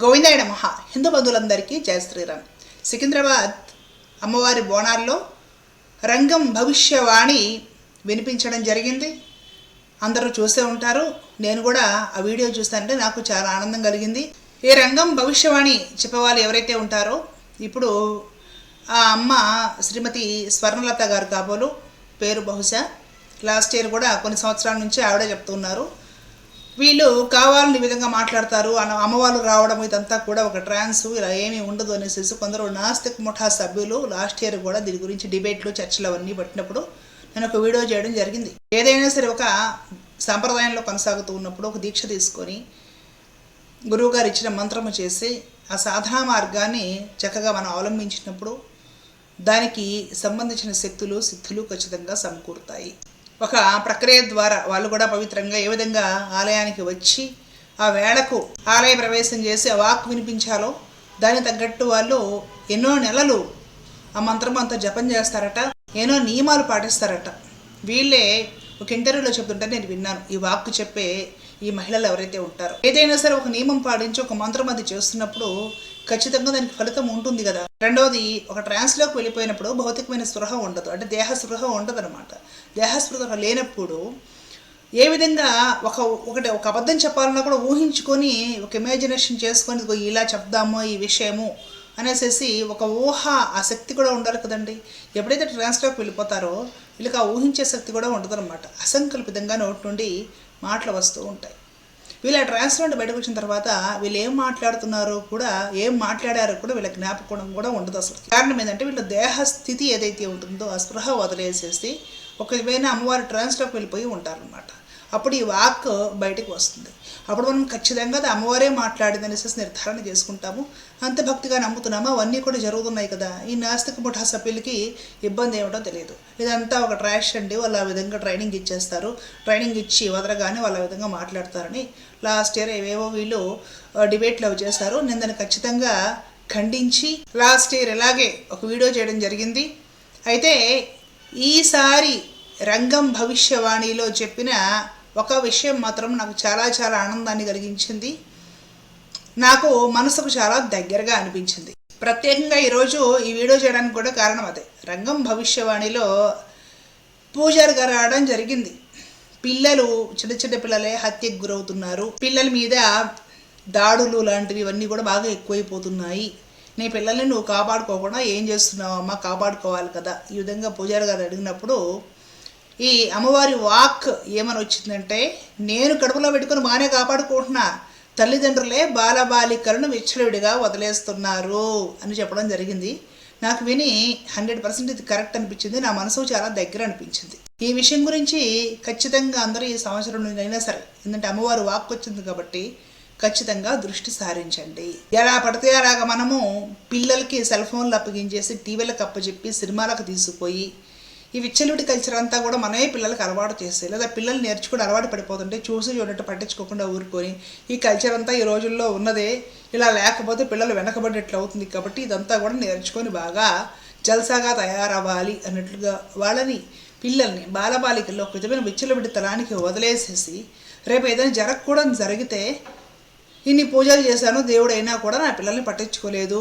గోవిందాయ నమ. హిందూ బంధువులందరికీ జయ శ్రీరామ్. సికింద్రాబాద్ అమ్మవారి బోనాల్లో రంగం భవిష్యవాణి వినిపించడం జరిగింది. అందరూ చూసే ఉంటారు. నేను కూడా ఆ వీడియో చూస్తానంటే నాకు చాలా ఆనందం కలిగింది. ఈ రంగం భవిష్యవాణి చెప్పేవాళ్ళు ఎవరైతే ఉంటారో ఇప్పుడు ఆ అమ్మ శ్రీమతి స్వర్ణలత గారు కాబోలు. పేరు బహుశా లాస్ట్ ఇయర్ కూడా కొన్ని సంవత్సరాల నుంచి ఆవిడే చెప్తున్నారు వీళ్ళు కావాలని విధంగా మాట్లాడతారు అన్న అమ్మవాళ్ళు రావడం ఇదంతా కూడా ఒక ట్రాన్స్ ఇలా ఏమీ ఉండదు అనేసి కొందరు నాస్తిక్ ముఠా సభ్యులు లాస్ట్ ఇయర్ కూడా దీని గురించి డిబేట్లు చర్చలు అవన్నీ పట్టినప్పుడు నేను ఒక వీడియో చేయడం జరిగింది. ఏదైనా సరే ఒక సాంప్రదాయంలో కొనసాగుతూ ఉన్నప్పుడు ఒక దీక్ష తీసుకొని గురువుగారు ఇచ్చిన మంత్రము చేసి ఆ సాధనా మార్గాన్ని చక్కగా మనం అవలంబించినప్పుడు దానికి సంబంధించిన శక్తులు సిద్ధులు ఖచ్చితంగా సమకూరుతాయి. ఒక ప్రక్రియ ద్వారా వాళ్ళు కూడా పవిత్రంగా ఏ విధంగా ఆలయానికి వచ్చి ఆ వేళకు ఆలయ ప్రవేశం చేసి ఆ వాక్ వినిపించాలో దానికి తగ్గట్టు వాళ్ళు ఎన్నో నెలలు ఆ మంత్రం అంతా జపం చేస్తారట ఎన్నో నియమాలు పాటిస్తారట. వీళ్ళే ఒక ఇంటర్వ్యూలో చెప్తుంటే నేను విన్నాను ఈ వాక్కు చెప్పే ఈ మహిళలు ఎవరైతే ఉంటారో. ఏదైనా సరే ఒక నియమం పాటించి ఒక మంత్రం అది చేస్తున్నప్పుడు ఖచ్చితంగా దానికి ఫలితం ఉంటుంది కదా. రెండవది ఒక ట్రాన్స్లోకి వెళ్ళిపోయినప్పుడు భౌతికమైన స్పృహ ఉండదు. అంటే దేహ స్పృహ ఉండదు అనమాట దేహ స్పృహ లేనప్పుడు ఏ విధంగా ఒక ఒకటి ఒక అబద్ధం చెప్పాలన్నా కూడా ఊహించుకొని ఒక ఇమాజినేషన్ చేసుకొని ఇలా చెప్దాము ఈ విషయము అనేసి ఒక ఊహ ఆ శక్తి కూడా ఉండాలి కదండి. ఎప్పుడైతే ట్రాన్స్లోకి వెళ్ళిపోతారో వీళ్ళకి ఆ ఊహించే శక్తి కూడా ఉండదు అనమాట అసంకల్పితంగా నోటి నుండి మాటలు వస్తూ ఉంటాయి. వీళ్ళ ట్రాన్స్ నుండి బయటకు వచ్చిన తర్వాత వీళ్ళు ఏం మాట్లాడుతున్నారో కూడా ఏం మాట్లాడారో కూడా వీళ్ళ జ్ఞాపకం కూడా ఉండదు అసలు కారణం ఏంటంటే వీళ్ళ దేహ స్థితి ఏదైతే ఉంటుందో ఆ స్పృహ వదిలేసేసి ఒక అమ్మవారి ట్రాన్స్లోకి వెళ్ళిపోయి ఉంటారనమాట అప్పుడు ఈ వాక్ బయటకు వస్తుంది. అప్పుడు మనం ఖచ్చితంగా అది అమ్మవారే మాట్లాడింది అనేసి నిర్ధారణ చేసుకుంటాము. అంత భక్తిగా నమ్ముతున్నాము? అవన్నీ కూడా జరుగుతున్నాయి కదా. ఈ నాస్తిక ముఠా సభ్యులకి ఇబ్బంది ఏమిటో తెలియదు ఇదంతా ఒక ట్రాష్ అండి. వాళ్ళు ఆ విధంగా ట్రైనింగ్ ఇచ్చేస్తారు. ట్రైనింగ్ ఇచ్చి వదలగానే వాళ్ళు ఆ విధంగా మాట్లాడతారని లాస్ట్ ఇయర్ ఏవేవో వీళ్ళు డిబేట్లు అవి చేశారు. నేను దాన్ని ఖచ్చితంగా ఖండించి లాస్ట్ ఇయర్ ఇలాగే ఒక వీడియో చేయడం జరిగింది. అయితే ఈసారి రంగం భవిష్యవాణిలో చెప్పిన ఒక విషయం మాత్రం నాకు చాలా చాలా ఆనందాన్ని కలిగించింది. నాకు మనసుకు చాలా దగ్గరగా అనిపించింది. ప్రత్యేకంగా ఈరోజు ఈ వీడియో చేయడానికి కూడా కారణం అదే. రంగం భవిష్యవాణిలో పూజారి గారు రావడం జరిగింది. పిల్లలు చిన్న చిన్న పిల్లలే హత్యకు గురవుతున్నారు. పిల్లల మీద దాడులు లాంటివి ఇవన్నీ కూడా బాగా ఎక్కువైపోతున్నాయి. నీ పిల్లల్ని నువ్వు కాపాడుకోకుండా ఏం చేస్తున్నావు? అమ్మ కాపాడుకోవాలి కదా. ఈ విధంగా పూజారి గారు అడిగినప్పుడు ఈ అమ్మవారి వాక్ ఏమని వచ్చిందంటే నేను కడుపులో పెట్టుకుని బాగానే కాపాడుకుంటున్నా. తల్లిదండ్రులే బాలబాలికలను విచ్చలవిడిగా వదిలేస్తున్నారు అని చెప్పడం జరిగింది. నాకు విని హండ్రెడ్ పర్సెంట్ ఇది కరెక్ట్ అనిపించింది. నా మనసు చాలా దగ్గర అనిపించింది. ఈ విషయం గురించి ఖచ్చితంగా అందరూ ఈ సంవత్సరం అయినా సరే ఎందుకంటే అమ్మవారు వాక్ వచ్చింది కాబట్టి ఖచ్చితంగా దృష్టి సారించండి. ఎలా పడితే అలాగ మనము పిల్లలకి సెల్ ఫోన్లు అప్పగించేసి టీవీలకు అప్పచెప్పి సినిమాలకు తీసుకుపోయి ఈ విచ్చలుడి కల్చర్ అంతా కూడా మనమే పిల్లలకు అలవాటు చేస్తే లేదా పిల్లలు నేర్చుకుని అలవాటు పడిపోతుంటే చూసి చూడట్టు పట్టించుకోకుండా ఊరుకొని ఈ కల్చర్ అంతా ఈ రోజుల్లో ఉన్నదే. ఇలా లేకపోతే పిల్లలు వెనకబడేట్లు అవుతుంది కాబట్టి ఇదంతా కూడా నేర్చుకొని బాగా జల్సాగా తయారవ్వాలి అన్నట్లుగా వాళ్ళని పిల్లల్ని బాలబాలికల్లో ఒక విధమైన విచ్చలవిడి తలానికి వదిలేసేసి రేపు ఏదైనా జరగకూడదు జరిగితే ఇన్ని పూజలు చేశాను దేవుడైనా కూడా నా పిల్లల్ని పట్టించుకోలేదు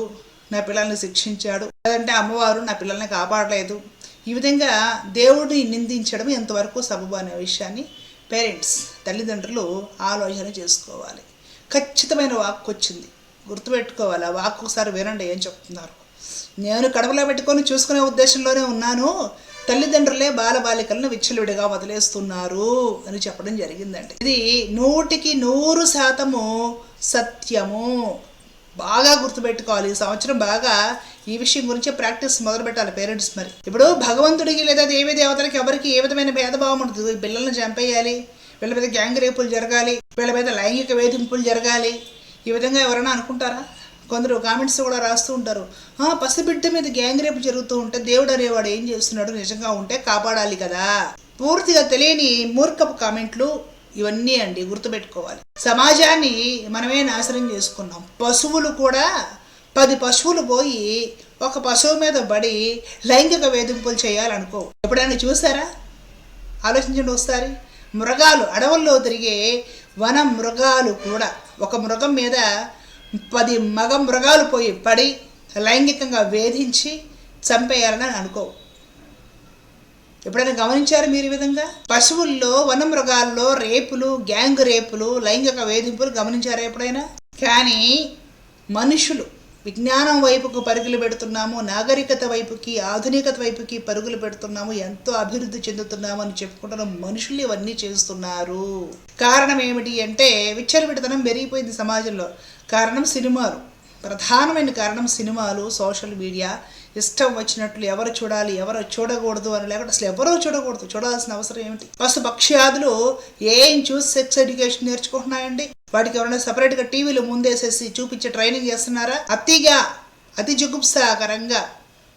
నా పిల్లల్ని శిక్షించాడు లేదంటే అమ్మవారు నా పిల్లల్ని కాపాడలేదు. ఈ విధంగా దేవుడిని నిందించడం ఎంతవరకు సబబు అనే విషయాన్ని పేరెంట్స్ తల్లిదండ్రులు ఆలోచన చేసుకోవాలి. ఖచ్చితమైన వాక్ వచ్చింది గుర్తుపెట్టుకోవాలి? ఆ వాక్ ఒకసారి వినండి ఏం చెప్తున్నారు. నేను కడపలో పెట్టుకొని చూసుకునే ఉద్దేశంలోనే ఉన్నాను. తల్లిదండ్రులే బాలబాలికలను విచ్చలవిడిగా వదిలేస్తున్నారు అని చెప్పడం జరిగిందండి. ఇది నూటికి నూరు శాతము సత్యము. బాగా గుర్తుపెట్టుకోవాలి. ఈ సంవత్సరం బాగా ఈ విషయం గురించి ప్రాక్టీస్ మొదలు పెట్టాలి పేరెంట్స్ మరి. ఇప్పుడు భగవంతుడికి లేదా దేవి దేవతలకి ఎవరికి ఏ విధమైన భేదభావం ఉండదు. పిల్లల్ని చంపేయాలి. వీళ్ళ మీద గ్యాంగ్ రేపులు జరగాలి. వీళ్ళ మీద లైంగిక వేధింపులు జరగాలి. ఈ విధంగా ఎవరైనా అనుకుంటారా? కొందరు కామెంట్స్ కూడా రాస్తూ ఉంటారు. పసిబిడ్డ మీద గ్యాంగ్ రేపు జరుగుతూ ఉంటే దేవుడు అనేవాడు ఏం చేస్తున్నాడు? నిజంగా ఉంటే కాపాడాలి కదా. పూర్తిగా తెలియని మూర్ఖపు కామెంట్లు ఇవన్నీ అండి గుర్తుపెట్టుకోవాలి. సమాజాన్ని మనమే నాశనం చేసుకున్నాం. పశువులు కూడా పది పశువులు పోయి ఒక పశువు మీద పడి లైంగిక వేధింపులు చేయాలనుకో ఎప్పుడైనా చూసారా? ఆలోచించండి ఒకసారి. మృగాలు అడవుల్లో తిరిగే వన మృగాలు కూడా ఒక మృగం మీద పది మగ మృగాలు పోయి పడి లైంగికంగా వేధించి చంపేయాలని అనుకోవు. ఎప్పుడైనా గమనించారు మీరు ఈ విధంగా? పశువుల్లో వన మృగాల్లో రేపులు గ్యాంగ్ రేపులు లైంగిక వేధింపులు గమనించారా ఎప్పుడైనా? కానీ మనుషులు విజ్ఞానం వైపుకు పరుగులు పెడుతున్నాము నాగరికత వైపుకి ఆధునికత వైపుకి పరుగులు పెడుతున్నాము ఎంతో అభివృద్ధి చెందుతున్నాము అని చెప్పుకుంటున్న మనుషులు ఇవన్నీ చేస్తున్నారు. కారణం ఏమిటి అంటే విచ్చలవిడితనం పెరిగిపోయింది సమాజంలో. కారణం సినిమాలు. ప్రధానమైన కారణం సినిమాలు సోషల్ మీడియా ఇష్టం వచ్చినట్లు ఎవరు చూడాలి ఎవరు చూడకూడదు అని లేకుండా అసలు ఎవరో చూడకూడదు. చూడాల్సిన అవసరం ఏమిటి? పశు పక్షియాదులు ఏం చూసి సెక్స్ ఎడ్యుకేషన్ నేర్చుకుంటున్నాయండి? వాటికి ఎవరైనా సపరేట్గా టీవీలో ముందేసేసి చూపించి ట్రైనింగ్ చేస్తున్నారా? అతిగా అతి జుగుప్సాకరంగా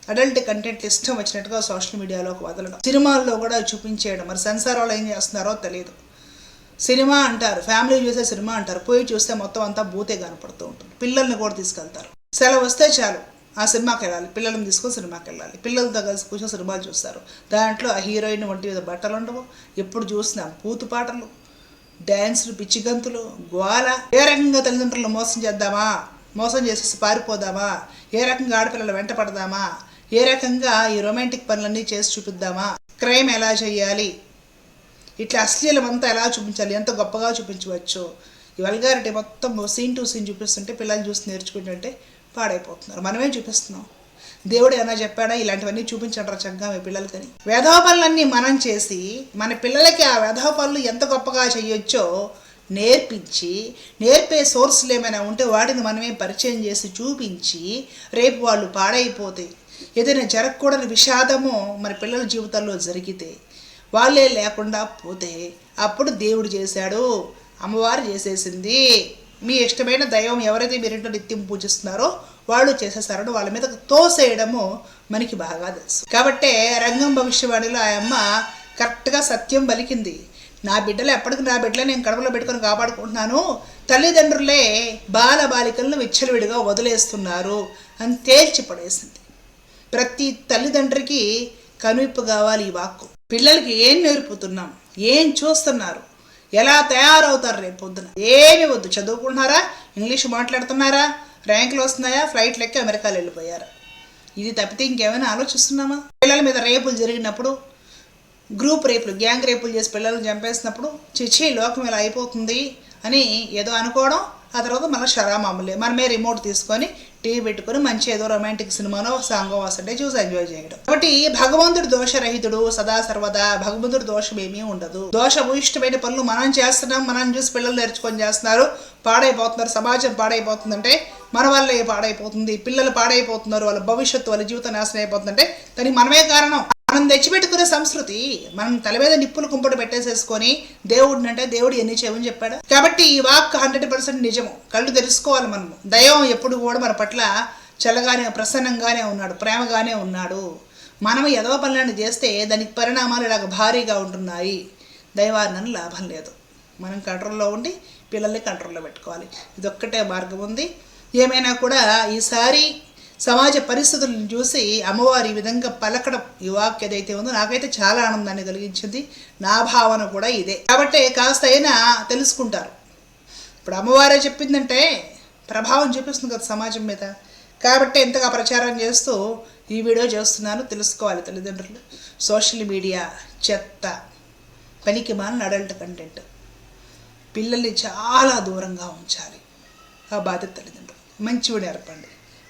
అడల్ట్ కంటెంట్ ఇష్టం వచ్చినట్టుగా సోషల్ మీడియాలోకి వదలడం. సినిమాల్లో కూడా చూపించేయడం. మరి సెన్సార్ వాళ్ళు ఏం చేస్తున్నారో తెలియదు సినిమా అంటారు ఫ్యామిలీ చూసే సినిమా అంటారు. పోయి చూస్తే మొత్తం అంతా బూతే కనపడుతూ ఉంటుంది. పిల్లల్ని కూడా తీసుకెళ్తారు. సెలవు వస్తే చాలు. ఆ సినిమాకి వెళ్ళాలి. పిల్లల్ని తీసుకొని సినిమాకి వెళ్ళాలి. పిల్లలతో కలిసి కూర్చొని సినిమాలు చూస్తారు. దాంట్లో ఆ హీరోయిన్ వంటి మీద బట్టలు ఉండవు. ఎప్పుడు చూసినా పూతు పాటలు డ్యాన్సులు పిచ్చిగంతులు గోల. ఏ రకంగా తల్లిదండ్రులను మోసం చేద్దామా? మోసం చేసేసి పారిపోదామా? ఏ రకంగా ఆడపిల్లలు వెంట పడదామా? ఏ రకంగా ఈ రొమాంటిక్ పనులన్నీ చేసి చూపిద్దామా? క్రైమ్ ఎలా చేయాలి? ఇట్లా అశ్లీలం అంతా ఎలా చూపించాలి? ఎంత గొప్పగా చూపించవచ్చు? ఈ వల్గారిటీ మొత్తం సీన్ టు సీన్ చూపిస్తుంటే పిల్లలు చూసి నేర్చుకుంటుంటే పాడైపోతున్నారు. మనమే చూపిస్తున్నాం. దేవుడు ఏమైనా చెప్పాడా? ఇలాంటివన్నీ చూపించడరా చక్కగా మీ పిల్లలకని వేధవ పనులన్నీ మనం చేసి మన పిల్లలకి ఆ వేధవ పనులు ఎంత గొప్పగా చేయొచ్చో నేర్పించి నేర్పే సోర్సులు ఏమైనా ఉంటే వాటిని మనమే పరిచయం చేసి చూపించి రేపు వాళ్ళు పాడైపోతే ఏదైనా జరగకూడని విషాదము మన పిల్లల జీవితాల్లో జరిగితే వాళ్ళే లేకుండా పోతే అప్పుడు దేవుడు చేశాడు. అమ్మవారు చేసేసింది. మీ ఇష్టమైన దైవం ఎవరైతే మీరింట్లో నిత్యం పూజిస్తున్నారో వాళ్ళు చేసేసారని వాళ్ళ మీద తోసేయడము మనకి బాగా తెలుసు. కాబట్టే రంగం భవిష్యవాణిలో ఆ అమ్మ కరెక్ట్గా సత్యం పలికింది. నా బిడ్డలు ఎప్పటికి నా బిడ్డలే నేను కడుపులో పెట్టుకొని కాపాడుకుంటున్నాను. తల్లిదండ్రులే బాల బాలికలను విచ్చలవిడిగా వదిలేస్తున్నారు అని తేల్చి పడేసింది. ప్రతి తల్లిదండ్రికి కనువిప్పు కావాలి ఈ వాక్కు. పిల్లలకి ఏం నేర్పుతున్నాం? ఏం చూస్తున్నారు? ఎలా తయారవుతారు రేపు పొద్దున? ఏమి వద్దు. చదువుకుంటున్నారా? ఇంగ్లీష్ మాట్లాడుతున్నారా? ర్యాంకులు వస్తున్నాయా? ఫ్లైట్ లెక్క అమెరికాలో వెళ్ళిపోయారా? ఇది తప్పితే ఇంకేమైనా ఆలోచిస్తున్నామా? పిల్లల మీద రేపులు జరిగినప్పుడు గ్రూప్ రేపులు గ్యాంగ్ రేపులు చేసి పిల్లల్ని చంపేసినప్పుడు చిచ్చి లోకం ఇలా అయిపోతుంది అని ఏదో అనుకోవడం ఆ తర్వాత మళ్ళీ షరా మామూలే మనమే రిమోట్ తీసుకొని టీవీ పెట్టుకొని మంచి ఏదో రొమాంటిక్ సినిమానో సాంగో వస్తుంటే చూసి ఎంజాయ్ చేయడం. కాబట్టి భగవంతుడు దోషరహితుడు సదా సర్వదా భగవంతుడు దోషం ఏమీ ఉండదు. ఇష్టమైన పనులు మనం చేస్తున్నాం మనం చూసి పిల్లలు నేర్చుకొని చేస్తున్నారు పాడైపోతున్నారు సమాజం పాడైపోతుందంటే మన వల్లే పాడైపోతుంది. పిల్లలు పాడైపోతున్నారు వాళ్ళ భవిష్యత్తు వాళ్ళ జీవితం నాశనం అయిపోతుందంటే దానికి మనమే కారణం. మనం తెచ్చిపెట్టుకునే సంస్కృతి మనం తల మీద నిప్పులు కుంపటి పెట్టేసేసుకొని దేవుడిని అంటే దేవుడు ఎన్ని చేయమని చెప్పాడు? కాబట్టి ఈ వాక్ హండ్రెడ్ పర్సెంట్ నిజము. కళ్ళు తెలుసుకోవాలి మనము. దైవం ఎప్పుడు కూడా మన పట్ల చల్లగానే ప్రసన్నంగానే ఉన్నాడు ప్రేమగానే ఉన్నాడు. మనం ఎదవ పనులను చేస్తే దానికి పరిణామాలు ఇలాగ భారీగా ఉంటున్నాయి. దైవాన్ని లాభం లేదు. మనం కంట్రోల్లో ఉండి పిల్లల్ని కంట్రోల్లో పెట్టుకోవాలి. ఇదొక్కటే మార్గం ఉంది. ఏమైనా కూడా ఈసారి సమాజ పరిస్థితులను చూసి అమ్మవారి ఈ విధంగా పలకడం ఈ వాక్ ఏదైతే ఉందో నాకైతే చాలా ఆనందాన్ని కలిగించింది. నా భావన కూడా ఇదే. కాబట్టి కాస్త అయినా తెలుసుకుంటారు. ఇప్పుడు అమ్మవారే చెప్పిందంటే ప్రభావం చూపిస్తుంది కదా సమాజం మీద. కాబట్టి ఎంతగా ప్రచారం చేస్తూ ఈ వీడియో చేస్తున్నాను. తెలుసుకోవాలి తల్లిదండ్రులు. సోషల్ మీడియా చెత్త పనికి మాన అడల్ట్ కంటెంట్. పిల్లల్ని చాలా దూరంగా ఉంచాలి. ఆ బాధ్యత తల్లిదండ్రులు. మంచివి నేర్పండి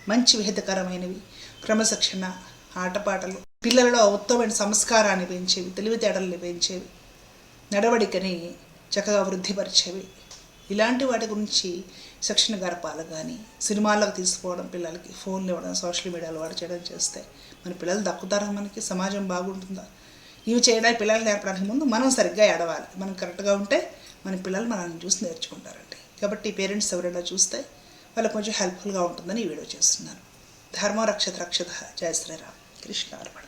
మంచి విహితకరమైనవి. క్రమశిక్షణ ఆటపాటలు పిల్లలలో ఉత్తమైన సంస్కారాన్ని పెంచేవి తెలివితేటల్ని పెంచేవి నడవడికని చక్కగా వృద్ధిపరిచేవి. ఇలాంటి వాటి గురించి శిక్షణ గడపాలి కానీ సినిమాలకు తీసుకోవడం పిల్లలకి ఫోన్లు ఇవ్వడం సోషల్ మీడియాలో వాడు చేయడం చేస్తే మన పిల్లలు దక్కుతారా మనకి? సమాజం బాగుంటుందా? ఇవి చేయడానికి పిల్లలు నేర్పడానికి ముందు మనం సరిగ్గా ఏడవాలి. మనం కరెక్ట్గా ఉంటే మన పిల్లలు మనల్ని చూసి నేర్చుకుంటారండి. కాబట్టి పేరెంట్స్ ఎవరైనా చూస్తే వాళ్ళకి కొంచెం హెల్ప్ఫుల్గా ఉంటుందని ఈ వీడియో చేస్తున్నాను. ధర్మ రక్షత రక్షత జయ శ్రీరామ్. కృష్ణ అర్పణ.